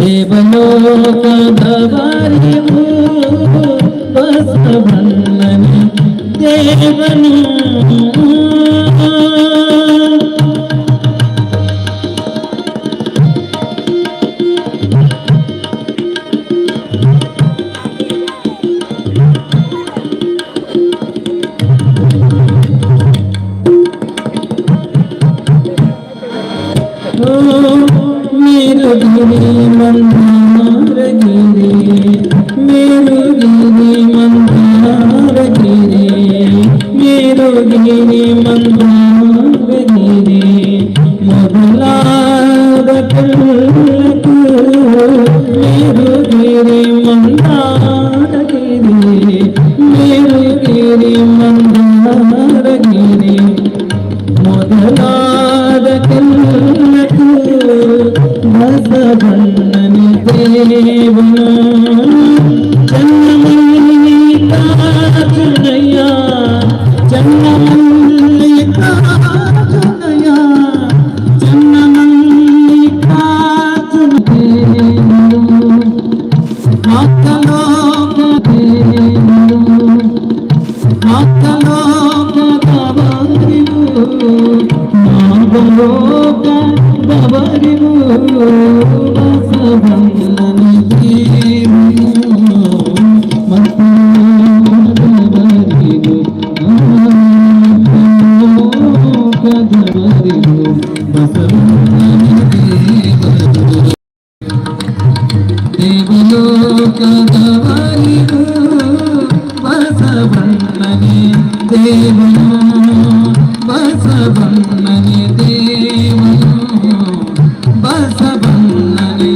దేవలోక భవారి బసవన్నని దేవను మీరు గిరి మందారగిరి మొదలాద కళ్ళకు మీరు గిరి మందారగిరి మీరు గిరి మందారగిరి మొదలాద కళ్ళకు బసవన్నని దేవును చన్నమల్లికార్జునయ్యా Oh దేవలోకదవరిగు బసవన్నని దేవును బసవన్నని దేవును బసవన్నని